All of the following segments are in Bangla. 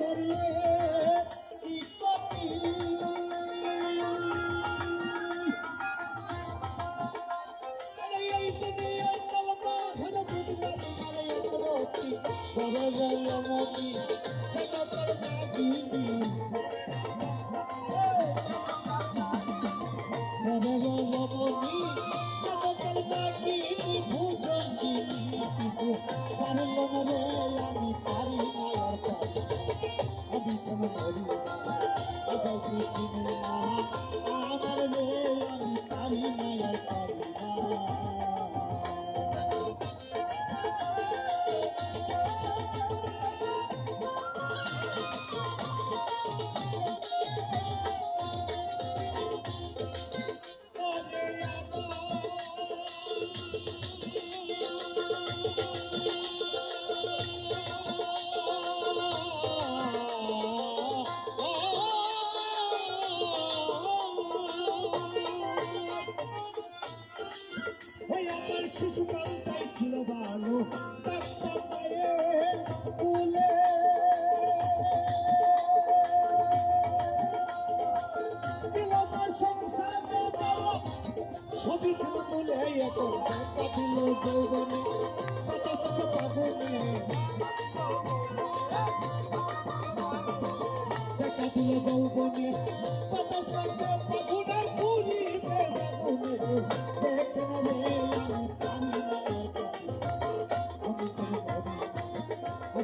தெரியல ছবি খেলা তুলে এখন পাতা দিল যৌবনে পাতা তোকে পাবো দেখা দিল যৌবনে পাতা পাবো না পুরীতে যাব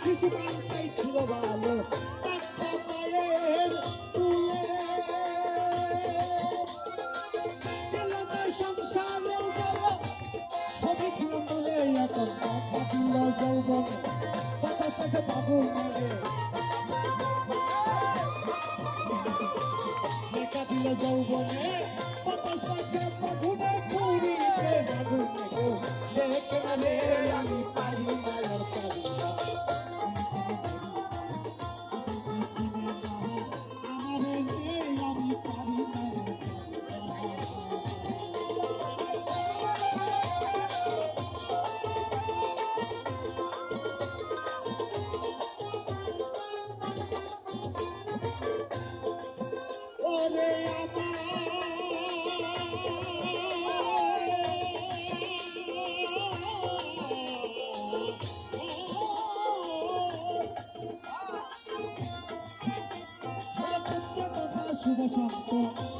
শিশুকালটাই ছিল ভালো সংসারের গেল সবই ছিল বলে এখন কথা ছিল গল্প কথা থেকে বাবু মারে কথা দিল যৌবনে শুভ সপ্তাহ